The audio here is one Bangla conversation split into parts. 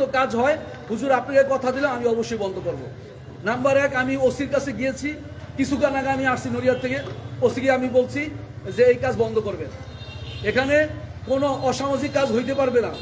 সমস্ত কাজ হয়। হুজুর আপনাকে কথা দিলাম আমি অবশ্যই বন্ধ করব। নাম্বার এক, আমি ওসির কাছে গিয়েছি। কিছুক্ষণ আগে আমি আসছি নড়িয়ার থেকে। ওসিকে আমি বলছি যে, এই কাজ বন্ধ করবেন। এখানে কোনো অসামাজিক কাজ হইতে পারবে না।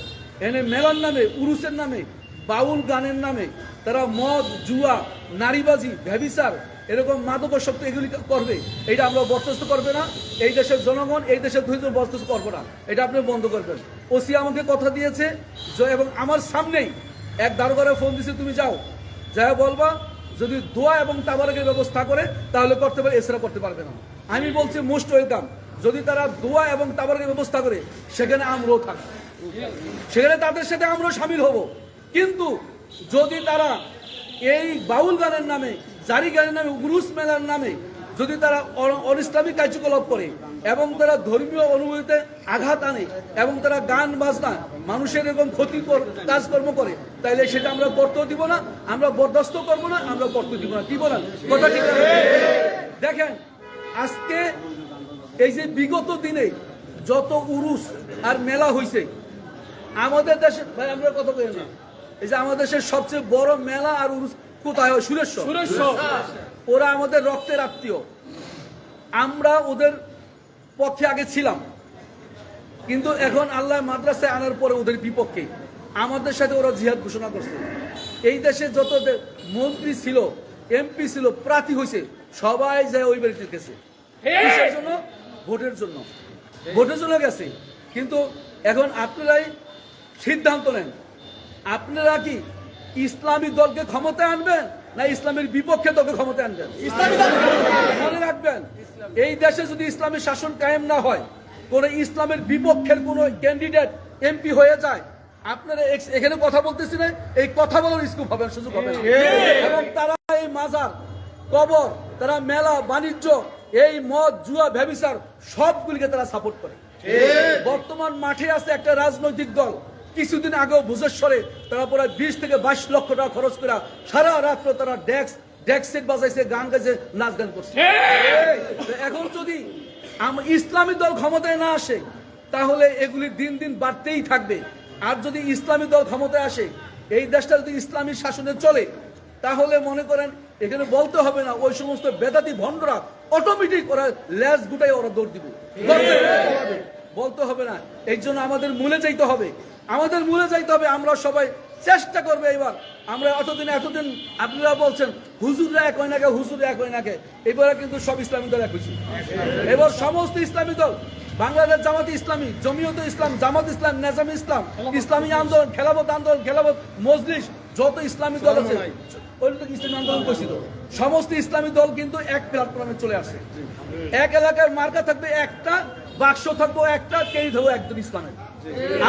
এখানে মেলার নামে, উরুসের নামে বাউল গানের নামে তারা মদ, জুয়া, নারীবাজি ভ্যাবিচার এরকম মাদক মাদকাসক্ত এগুলি করবে। এটা আমরা বরদাস্ত করবে না। এই দেশের জনগণ, এই দেশের দুইজন বরদাস্ত করব না। এটা আপনি বন্ধ করবেন। ওসি আমাকে কথা দিয়েছে যে- এবং আমার সামনেই এক দারোগারে ফোন দিছে তুমি যাও। যাই বলবা, যদি দোয়া এবং তাবারকের ব্যবস্থা করে, তাহলে করতে পারে, এছাড়া করতে পারবে না। আমি বলছি মোস্ট ওয়েলকাম যদি তারা দোয়া এবং তাবারকের ব্যবস্থা করে, সেখানে আমরাও থাকব। সেখানে তাদের সাথে আমরাও সামিল হব। কিন্তু যদি তারা এই বাউল গানের নামে, জারি গানের নামে, উরুস মেলার নামে, যদি তারা অনিসলামিক কার্যকলাপ করে এবং তারা ধর্মীয় অনুভূতিতে আঘাত আনে এবং তারা গান বাজনা, মানুষের এরকম ক্ষতিকর কাজকর্ম করে, তাইলে সেটা আমরা করতেও দিব না, আমরা বরদাস্ত করব না, আমরা করতে দিব না। কি বলেন? কথা ঠিক? দেখেন, আজকে এই যে বিগত দিনে যত উরুস আর মেলা হইছে, আমাদের দেশে ভাই, আমরা কত করি না। এই যে আমাদের দেশের সবচেয়ে বড় মেলা আর উরুস কোথায়? হয় সুরেশ্বর। সুরেশ্বর। ওরা আমাদের রক্তের আত্মীয়। আমরা ওদের পক্ষে আগে ছিলাম। কিন্তু এখন আল্লাহ মাদ্রাসায় আনার পরে ওদের বিপক্ষে। আমাদের সাথে ওরা জিহাদ ঘোষণা করছে। এই দেশে যত মন্ত্রী ছিল এমপি ছিল প্রার্থী হয়েছে সবাই যায় ওই বাড়িতে গেছে। কিসের জন্য? ভোটের জন্য। ভোটের জন্য গেছে। কিন্তু এখন আপনারাই সিদ্ধান্ত নেন। আপনারা কি ইসলামী দলকে ক্ষমতায় আনবেন না ইসলামের বিপক্ষে দলকে ক্ষমতায় আনবেন? মনে রাখবেন এই দেশে যদি ইসলামের শাসন কায়েম না হয় কোন ইসলামের বিপক্ষের কোন ক্যান্ডিডেট এমপি হয়ে যায় আপনারা এখানে কথা বলতেছি না এই কথা বলার স্কুপ হবে সুযোগ হবে এবং তারা এই মাজার কবর তারা মেলা বাণিজ্য এই মদ জুয়া ব্যবিচার সবগুলিকে তারা সাপোর্ট করে। বর্তমান মাঠে আছে একটা রাজনৈতিক দল কিছুদিন আগেও ভুজেশ্বরে তারা প্রায় বিশ থেকে বাইশ লক্ষ টাকা খরচ করে সারা রাত্র তারা ডেক্স ডেক্স বাজাইছে গান গাইছে নাচ গান করছে। এখন যদি ইসলামী দল ক্ষমতায় না আসে তাহলে এগুলি দিন দিন বাড়তেই থাকবে। আর যদি ইসলামী দল ক্ষমতায় আসে এই দেশটা যদি ইসলামী শাসনে চলে তাহলে মনে করেন এখানে বলতে হবে না ওই সমস্ত বেদাতি ভণ্ডরা অটোমেটিক ওরা ল্যাস গুটাই ওরা দৌড় দিবে। বলতে হবে। বলতে হবে না। এই জন্য আমাদের মূলে যাইতে হবে আমাদের মূলে যাইতে হবে, আমরা সবাই চেষ্টা করবে এবার আমরা এতদিন এতদিন আপনারা বলছেন, হুজুররা এক হয় নাকে হুজুর এক হয় নাকে এবারে কিন্তু সব ইসলামী দল এক হয়েছে। এবার সমস্ত ইসলামী দল, বাংলাদেশ জামাত ইসলামী, জমিয়ত ইসলাম, জামাত ইসলাম, নেজাম ইসলাম, ইসলামী আন্দোলন খেলাবত আন্দোলন খেলাবত মজলিস, যত ইসলামী দল আছে ইসলামী আন্দোলন করছিল। সমস্ত ইসলামী দল কিন্তু এক প্ল্যাটফর্মে চলে আসে এক এলাকার মার্কা থাকবে একটা, বাক্স থাকব একটা কেই থাকব একজন ইসলামের।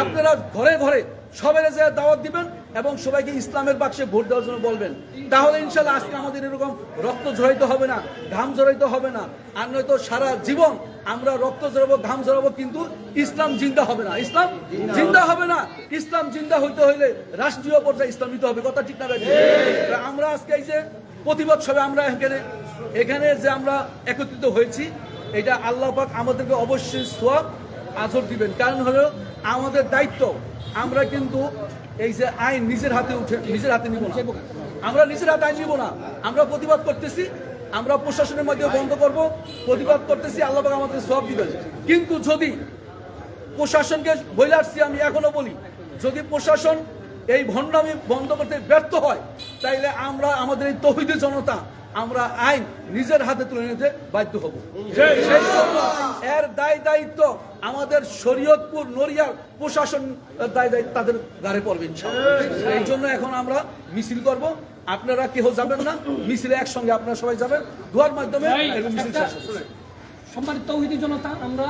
আপনারা ঘরে ঘরে সবাই যে দাওয়াত দিবেন এবং সবাইকে ইসলামের বাক্সে ভোট দেওয়ার জন্য বলবেন। তাহলে ইনশাল্লাহ আজকে আমাদের এরকম রক্ত ঝরাইতে হবে না, ঘাম ঝরাইতে হবে না। আর নয়তো সারা জীবন আমরা রক্ত ঝরাবো, ঘাম ঝরাবো, কিন্তু ইসলাম জিন্দা হবে না। ইসলাম জিন্দা হবে না। ইসলাম জিন্দা হইতে হইলে রাষ্ট্রীয় পর্যায়ে ইসলাম নিতে হবে। কথা ঠিক না আমরা আজকে এই যে প্রতিবাদ সবে আমরা এখানে এখানে যে আমরা একত্রিত হয়েছি, এটা আল্লাহ পাক আমাদেরকে অবশ্যই সোয়াব, আজর দিবেন। কারণ হলো আমাদের দায়িত্ব, আমরা কিন্তু এই যে আইন নিজের হাতে উঠে, নিজের হাতে নিব না। আমরা নিজের হাতে আইন নিব না। আমরা প্রতিবাদ করতেছি, আমরা প্রশাসনের মাধ্যমে বন্ধ করব, প্রতিবাদ করতেছি, আল্লাহ আমাদের সব দিবেন। কিন্তু যদি প্রশাসনকে বলে আসছি আমি এখনও বলি, যদি প্রশাসন এই ভণ্ডামি বন্ধ করতে ব্যর্থ হয়, তাইলে আমরা আমাদের এই তহিদি জনতা আমরা আইন নিজের হাতে তুলে নিতে বাধ্য হব। এর দায় দায়িত্ব আমাদের শরীয়তপুর নড়িয়ার প্রশাসন দায় দায়িত্ব তাদের গাড়ে পড়বে এই জন্য এখন আমরা মিছিল করব। আপনারা কেউ যাবেন না মিছিলে একসঙ্গে আপনারা সবাই যাবেন। দুয়ার মাধ্যমে মিছিল সম্মানিত তৌহিদি জনতা আমরা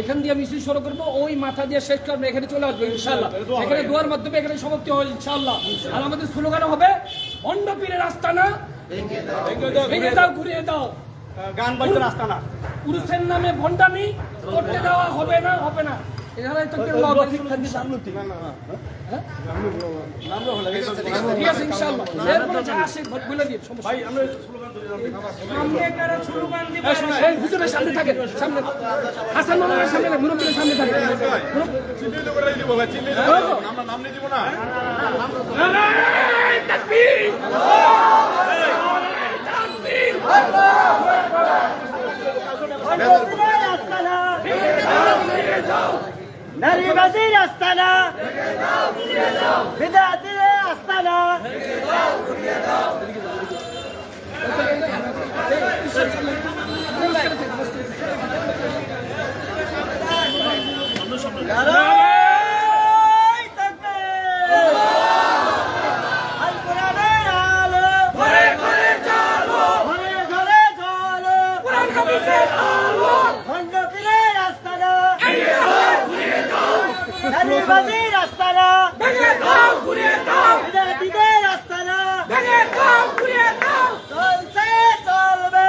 এখান দিয়ে মিছিল শুরু করব। ওই মাথা দিয়ে শেষ করব এখানে চলে আসব ইনশাল্লাহ এখানে দুয়ার মাধ্যমে এখানে সমাপ্তি হবে ইনশাল্লাহ আর আমাদের স্লোগান হবে অন্য পীরের আস্তানা ভেঙে দাও ঘুরিয়ে দাও। গান বাজতে রাস্তা না। পুরুষের নামে ভণ্ডামি করতে দেওয়া হবে না হবে না। এখানে তো কেউ আমরা নাম নিয়ে দিব না। নারীবাদীর আস্তানা। বিদাতির আস্তানা নারায় তাকবীর আল কোরআনের আলো ঘরে ঘরে চলো ঘরে ঘরে চলো কোরআন হাদিসের আলো খন্ড পীরের আস্তানা নারীবাদীর আস্তানা ভেঙে দাও ঘুরিয়ে দাও বিদাতিদের আস্তানা ভেঙে দাও ঘুরিয়ে দাও চলছে চলবে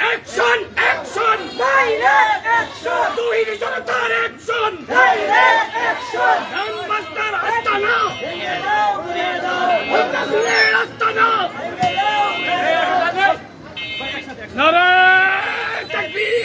অ্যাকশন অ্যাকশন বাইরে অ্যাকশন তৈরি জনতার অ্যাকশন বাইরে অ্যাকশন গানবাস্টার আস্তানা ভেঙে দাও ঘুরিয়ে দাও বন্ধুদের আস্তানা ভেঙে দাও ঘুরিয়ে দাও নারায় তাকবীর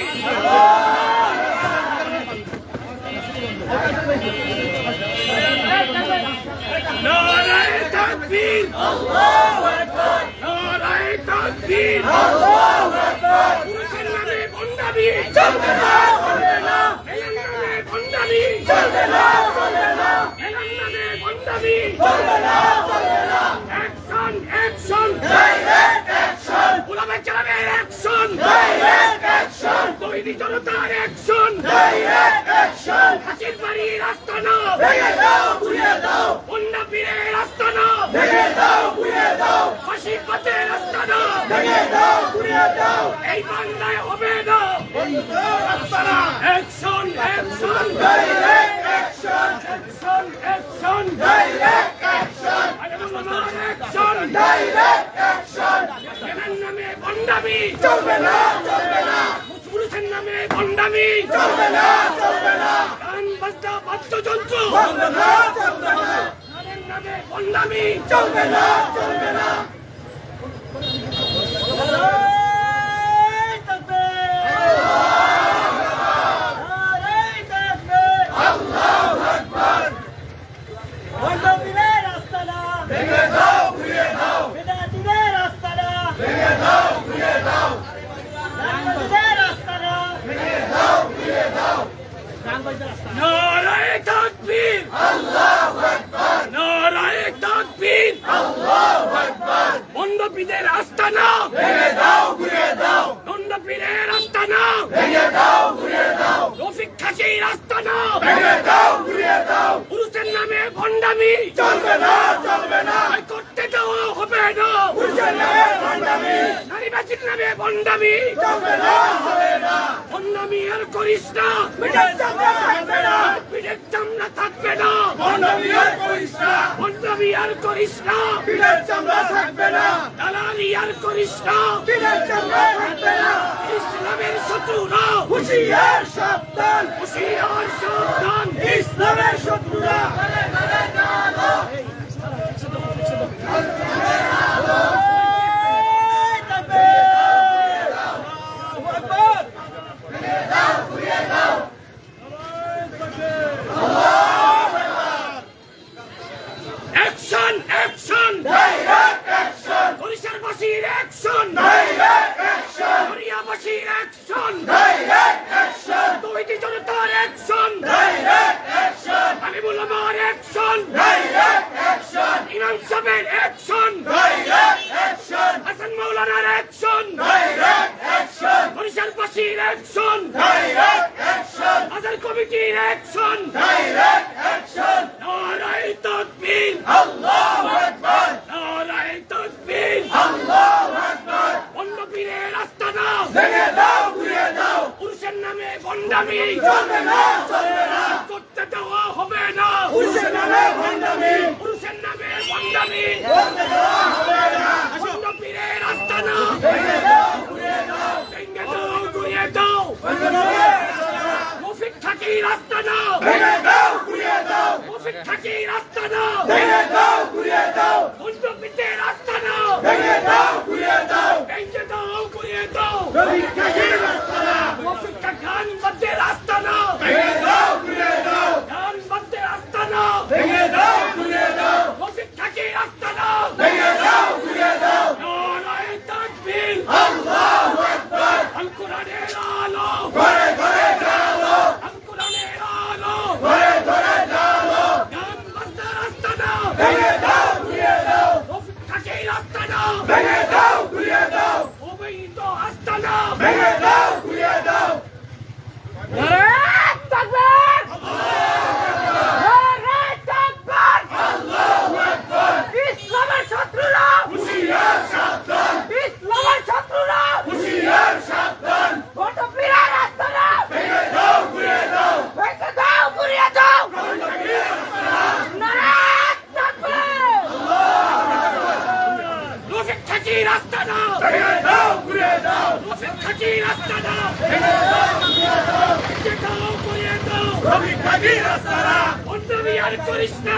নারায় তাকবীর আল্লাহু আকবার নারায় তাকবীর আল্লাহু আকবার পুরুষের নামে বন্দাবি চলবে না চলবে না এলার নামে বন্দাবি চলবে না চলবে না এলার নামে বন্দাবি চলবে না চলবে না অ্যাকশন অ্যাকশন ডাইরেক্ট অ্যাকশন উলামে চালাবে অ্যাকশন ডাইরেক্ট অ্যাকশন তৈরি জনতার অ্যাকশন অ্যাকশন হাসির বাড়ির আস্তানা ভেঙে দাও ঘুরিয়ে দাও বন্যা পীরের আস্তানা ভেঙে দাও ঘুরিয়ে দাও ফাঁসি পথের আস্তানা ভেঙে দাও ঘুরিয়ে দাও এই বাংলায় হবে না! আস্তানা action action direct action action action direct action action direct action নামে বন্ডামি চলবে না চলবে না! মুসলিমের নামে বন্ডামি চলবে না চলবে না গান বাজনা বাদ্যযন্ত্র। চলবে না চলবে না নামের নামে বন্ডামি চলবে না চলবে না নারায় তাকবীর নারায় তাকবীর আল্লাহু আকবার খন্ড পীরের আস্তানা ভেঙে দাও ঘুরিয়ে দাও বিদাতিদের আস্তানা ভেঙে দাও ঘুরিয়ে দাও নারীবাদীদের আস্তানা ভেঙে দাও ঘুরিয়ে দাও নারায়ে তাকবীর আল্লাহু আকবার নারায়ে তাকবীর বন্ডপীরের আস্তানা ভেঙে দাও ঘুরিয়ে দাও। বন্ডপীরের আস্তানা ভেঙে দাও ঘুরিয়ে দাও। রফিক খাসির আস্তানা ভেঙে দাও ঘুরিয়ে দাও। পুরুষের নামে ভণ্ডামি। চলবে না চলবে না। দেওয়া হবে না পুরুষের নামে ভণ্ডামি ভণ্ডামি আর করিস না পিঠের চামড়া থাকবে না ভণ্ডামি আর করিস না পিঠের চামড়া থাকবে না দালালি আর করিস না পিঠের চামড়া থাকবে না ইসলামের শত্রুরা হুশিয়ার সাবধান হুশিয়ার সাবধান ইসলামের শত্রুরা নারায় তাকবীর আল্লাহু আকবার অ্যাকশন অ্যাকশন ডাইরেক্ট অ্যাকশন বরিশালবাসীর অ্যাকশন ডাইরেক্ট অ্যাকশন হরিয়াবাসীর অ্যাকশন ডাইরেক্ট অ্যাকশন তৌহিদি জনতার অ্যাকশন ডাইরেক্ট অ্যাকশন হাবিবুল আমার অ্যাকশন ডাইরেক্ট অ্যাকশন ইমাম সাহেবের অ্যাকশন ডাইরেক্ট অ্যাকশন হাসান মাওলানার অ্যাকশন ডাইরেক্ট অ্যাকশন বরিশালবাসীর অ্যাকশন ডাইরেক্ট অ্যাকশন হাজার কমিটির অ্যাকশন ডাইরেক্ট অ্যাকশন নারায়ে তাকবীর আল্লাহু আকবার নারায়ে তাকবীর আল্লাহু আকবার বন্ডপীরের আস্তানা ভেঙে দাও ঘুরিয়ে দাও পুরুষের নামে বন্ডামি চলবে না চলবে না করতে দেওয়া হবে না পুরুষের নামে বন্ডামি পুরুষের নামে বন্ডামি করতে দেওয়া হবে না বন্ডপীরের আস্তানা ভেঙে দাও ঘুরিয়ে দাও ভেঙে দাও ঘুরিয়ে দাও মুফিক থাকির আস্তানা ভেঙে দাও ঘুরিয়ে দাও মুফিক থাকির আস্তানা ভেঙে দাও ঘুরিয়ে দাও বন্ডপীরের আস্তানা ভেঙে দাও ঘুরিয়ে দাও ভেঙে দাও ঘুরিয়ে দাও মুফিক খান মধ্যে আস্তানা ভেঙে দাও ঘুরিয়ে দাও খান মধ্যে আস্তানা ভেঙে দাও ঘুরিয়ে দাও মুফিক থাকির আস্তানা থাকি রাস্তা দাও ভেঙে দাও করিয়ে দাও রবি থাকি রাস্তা দাও বন্ধবি আর করিস না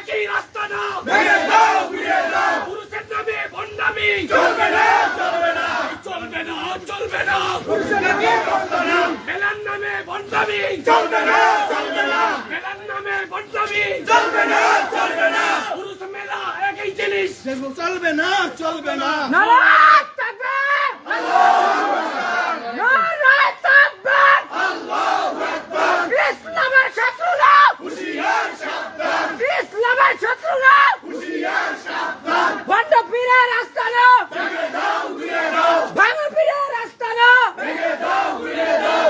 থাকি রাস্তা ভেঙে দাও দাও। পুরুষের নামে বন্ডামি চলবে না চলবে না। চলবে না চলবে না। পুরুষের নামে বন্ডামি মেলার নামে বন্ডামি চলবে না চলবে না। মেলার নামে বন্ডামি চলবে না চলবে না। পুরুষ মেলা একই জিনিস। চলবে না চলবে না। তাকবীর নারায় তাকবীর ইসলামের শত্রুরা ইসলামের শত্রুরা বন্ধ পীরের আস্তানা ভাঙো পীরের আস্তানা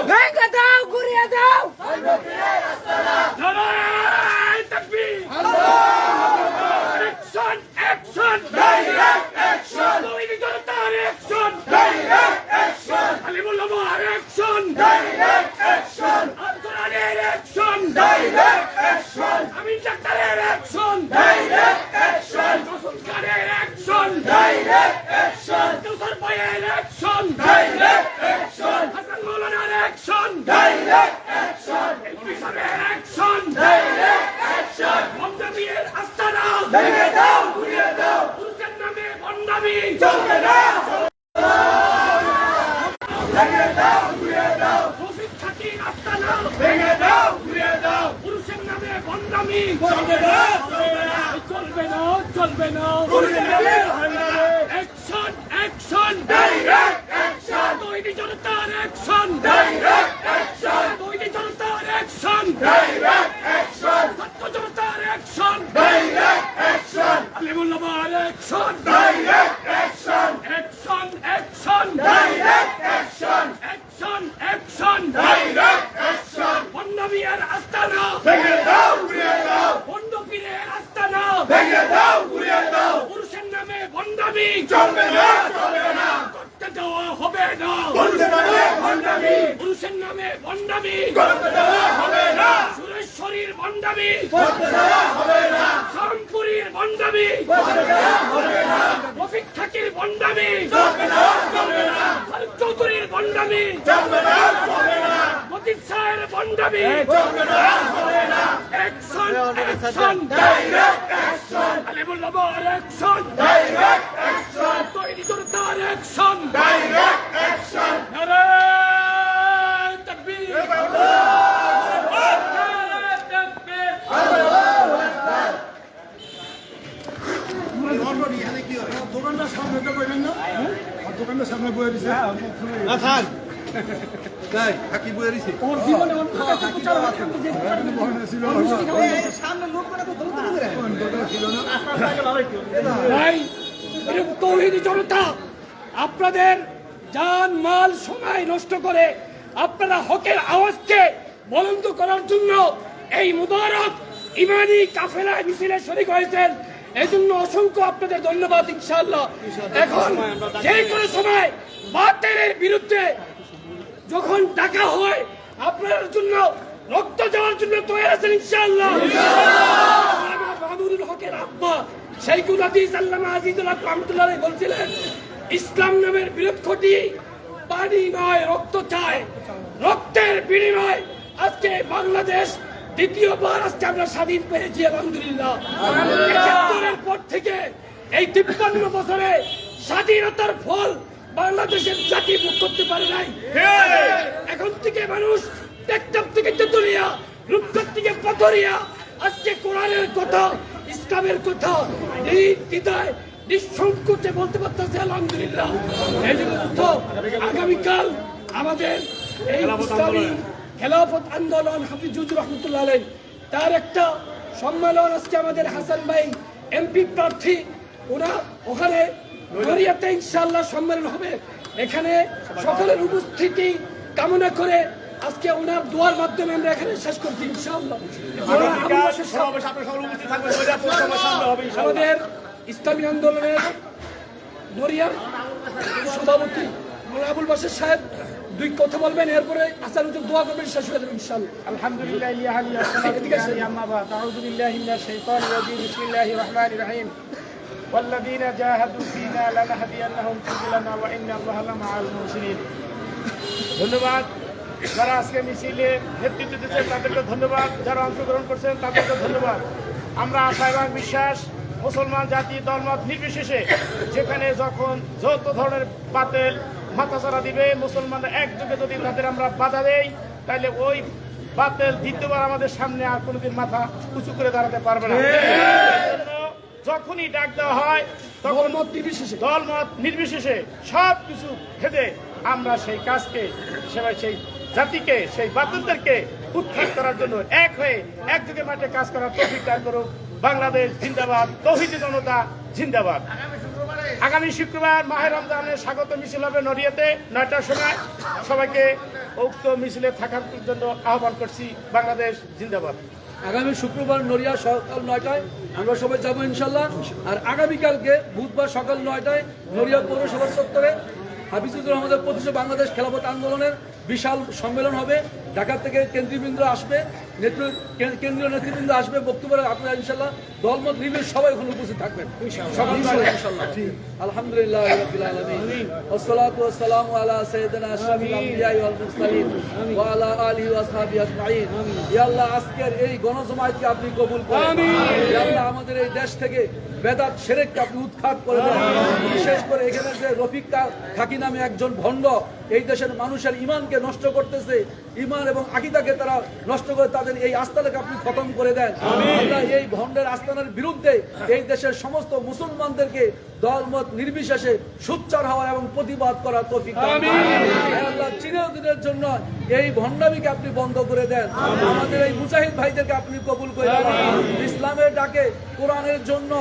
ভেঙে দাও ঘুরিয়ে দাও নারায় তাকবীর অ্যাকশন অ্যাকশন ডাইরেক্ট অ্যাকশন তৈরি জনতার action direct action Alimullah action direct action আলকুরআনের action direct action Amin ডাক্তারের অ্যাকশন ডাইরেক্ট অ্যাকশন রসুল খানের অ্যাকশন ডাইরেক্ট অ্যাকশন কাউসার ভাইয়ের অ্যাকশন ডাইরেক্ট অ্যাকশন হাসান মাওলানার অ্যাকশন ডাইরেক্ট অ্যাকশন এলপি সাহেবের অ্যাকশন ডাইরেক্ট অ্যাকশন বন্ধবীর আস্তানা ভেঙে দাও ঘুরিয়ে দাও পুরুষের নামে বন্দামি চলবে না ভেঙে দাও ঘুরিয়ে দাও রফিক খাকির আস্তানা ভেঙে দাও ঘুরিয়ে দাও পুরুষের নামে বন্দামি চলবে না চলবে না চলবে না চলবে না পুরুষের নামে অ্যাকশন অ্যাকশন ডাইরেক্ট অ্যাকশন তৈরি জনতার অ্যাকশন ডাইরেক্ট অ্যাকশন তৈরি জনতার অ্যাকশন ডাইরেক্ট অ্যাকশন ছাত্র জনতার action direct action আলিমুল্লাহর action direct action action action direct action action action direct action বন্ডবীর আস্তানা ভেঙে দাও ঘুরিয়ে দাও বন্ডপীরের আস্তানা ভেঙে দাও ঘুরিয়ে দাও পুরুষের নামে বন্ডামি চলবে না। চলবে না। করতে দেওয়া হবে না। পুরুষের নামে বন্ডামি পুরুষের নামে বন্ডামি করতে দেওয়া হবে না। সুরেশ্বরীর বন্ডামি করতে দেওয়া হবে না। শামপুরীর বন্ডামি করতে দেওয়া হবে না। রফিক থাকির বন্ডামি চলবে না। চলবে না। চৌধুরীর বন্ডামি চলবে না। চলবে না। মতিন সাহের বন্ডামি চলবে না। চলবে না। Action action direct action Alimullah action. Direct action তৈরি জনতার অ্যাকশন। ডাইরেক্ট অ্যাকশন নারায়ণ তাকবীর। দোকানটা সামনে তো করবেন না? আর দোকানটা সামনে বয়ে দিছে। না থাক। তাই থাকি বয়ে দিছে। ওর জীবনে অন্য কাছে প্রচার হচ্ছে ছিল ভাই তৌহিদি জনতা, আপনাদের জান মাল, সময় নষ্ট করে আপনারা হকের আওয়াজকে বলন্দ করার জন্য এই মুবারক ইমানি মিছিলে শরিক হয়েছেন। এই জন্য অসংখ্য আপনাদের ধন্যবাদ, ইনশাআল্লাহ। এখন যে কোনো সময় বাতেলের বিরুদ্ধে যখন ডাকা হয়, আপনার জন্য রক্ত দেওয়ার জন্য তৈরি আছেন, ইনশাআল্লাহ। আমার মাহমুদুল হকের আব্বা হাদিস আল্লামা আজিজুল হক রহমতুল্লাহ বলছিলেন ইসলাম নামের ঘটি পানি নয় রক্ত চায় রক্তের বিনিময় আজকে বাংলাদেশ দ্বিতীয়বার আজকে আমরা স্বাধীন পেয়েছি আলহামদুলিল্লাহ। একাত্তরের পর থেকে এই তিপ্পান্ন বছরে স্বাধীনতার ফল বাংলাদেশের জাতি ভোগ করতে পারে নাই। এখন থেকে মানুষ টেকটাপ থেকে তেতুলিয়া রূপগঞ্জ থেকে পাথরিয়া আজকে কোরআনের কথা, ইসলামের কথা এই নির্দ্বিধায় নিঃসংকোচে বলতে পারতেছে, আলহামদুলিল্লাহ। এই জন্য আগামীকাল আমাদের এই ইসলামী খেলাফত আন্দোলন হাফিজুজ রহমতুল্লাহ আলাই তার একটা সম্মেলন আজকে আমাদের হাসান ভাই, এমপি প্রার্থী ওরা ওখানে নড়িয়াতে ইনশাল্লাহ সম্মেলন হবে। এখানে সকলের উপস্থিতি কামনা করে আজকে ওনার দোয়ার মাধ্যমে আমরা এখানে শেষ করছি ইনশাআল্লাহ ওরা আবু বাসের সামনে- আমাদের ইসলামী আন্দোলনের নড়িয়ার সভাপতি মোলা আবুল বাসের সাহেব দুই কথা বলবেন এরপরে আসার উদ্যোগ দোয়া করবেন শেষ হয়ে যাবে ইনশাআল্লাহ الحمد لله يا علي والصلاة والسلام أما بعد أعوذ بالله من الشيطان الرجيم بسم الله الرحمن الرحيم والذين جاهدوا فينا لنهدينهم سبلنا وإن الله لمع المحسنين ধন্যবাদ যারা আজকে মিছিলে নেতৃত্ব দিচ্ছেন তাদেরকে ধন্যবাদ। যারা অংশগ্রহণ করছেন তাদেরকে ধন্যবাদ। আমরা আশা এবং বিশ্বাস মুসলমান জাতি দলমত নির্বিশেষে যেখানে যখন যত ধরনের বাতেল মাথাচাড়া দিবে মুসলমানরা একযোগে যদি তাদের আমরা বাধা দেই তাহলে ওই বাতেল দ্বিতীয়বার আমাদের সামনে আর কোনোদিন মাথা উঁচু করে দাঁড়াতে পারবে না। যখনই ডাক দেওয়া হয় তখন মত নির্বিশেষে। দলমত নির্বিশেষে সব কিছু ভেদে আমরা সেই কাজকে সেবা সেই জাতিকে, সেই বাদুরদেরকে উৎখাত করার জন্য এক হয়ে একযোগে মাঠে কাজ করার তৌফিক দান করুক। বাংলাদেশ জিন্দাবাদ, তৌহিদি জনতা জিন্দাবাদ। আগামী শুক্রবার মাহে রমজানের স্বাগত মিছিল হবে নড়িয়াতে, নয়টার সময়। সবাইকে উক্ত মিছিলে থাকার জন্য আহ্বান করছি বাংলাদেশ জিন্দাবাদ। আগামী শুক্রবার নড়িয়া সকাল নয়টায় আমরা সবাই যাব ইনশাল্লাহ আর আগামীকালকে বুধবার সকাল নয়টায় নড়িয়া পৌরসভা চত্বরে হাফিজুর রহমানের প্রতিষ্ঠা বাংলাদেশ খেলাফত আন্দোলনের বিশাল সম্মেলন হবে। ঢাকা থেকে কেন্দ্রীয়বৃন্দ আসবে নেতৃ কে- কেন্দ্রীয় নেতৃবৃন্দ আসবে বক্তব্য রাখবে। আপনারা ইনশাল্লাহ দলমত নির্বিশ সবাই ওখানে উপস্থিত থাকবেন সকাল নয়টায় ইনশাল্লাহ আলহামদুলিল্লাহ রাব্বিল আলামিন والصلاه والسلام على سيدنا اشرف الانبياء والمرسلين وعلى اله واصحابه اجمعين ইয়া আল্লাহ আজকের এই গণজমায়েতকে আপনি কবুল করুন ইয়া আল্লাহ আমাদের এই দেশ থেকে বেদাত শিরককে আপনি উৎখাত করে দেন বিশেষ করে এখানে যে রফিকা থাকি নামে একজন ভণ্ড এই দেশের মানুষের ইমানকে নষ্ট করতেছে ইমান এবং আকিদাকে তারা নষ্ট করে তাদের এই আস্থাটাকে আপনি খতম করে দেন। আল্লাহ এই ভণ্ডের আস্থানের বিরুদ্ধে এই দেশের সমস্ত মুসলমানদেরকে দলমত নির্বিশেষে সুচ্চার হওয়া এবং প্রতিবাদ করার তৌফিক আল্লাহ চিরদিনের জন্য এই ভণ্ডামিকে আপনি বন্ধ করে দেন। আমাদের এই মুজাহিদ ভাইদেরকে আপনি কবুল করে দেন। ইসলামের ডাকে কোরআনের জন্য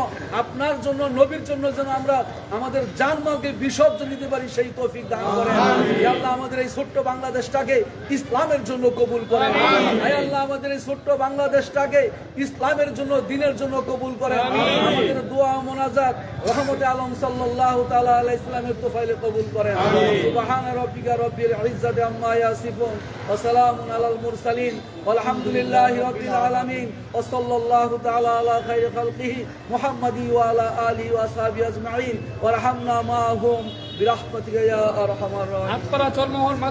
আপনার জন্য নবীর জন্য যেন আমরা আমাদের জানমালকে বিসর্জন দিতে পারি সেই তৌফিক দান করেন। আল্লাহ আমাদের এই ছোট্ট বাংলাদেশটাকে ইসলামের জন্য কবুল করেন। হে আল্লাহ আমাদের এই ছোট্ট বাংলাদেশটাকে ইসলামের জন্য দিনের জন্য কবুল করেন। আমাদের দোয়া মোনাজাত রহমতে আলম সাল্লাহ তালা আলাহ ইসলামের তোফাইলে কবুল করেন। সুবাহান রব্বিকা রব্বিল ইজ্জাতে আম্মা ইয়াসিফুন ওয়া সালামুন আলাল মুরসালিন। আলহামদুলিল্লাহি রব্বিল আলামিন। ওয়া সাল্লাল্লাহু তাআলা আলা খাইরি খালকিহি মুহাম্মাদি ওয়া আলা আলিহি ওয়া আসহাবিহি আজমাইন। ওয়া রাহামনা মাহুম বিরাহমাতিকা ইয়া আরহামার রাহিম আপনারা চরমহল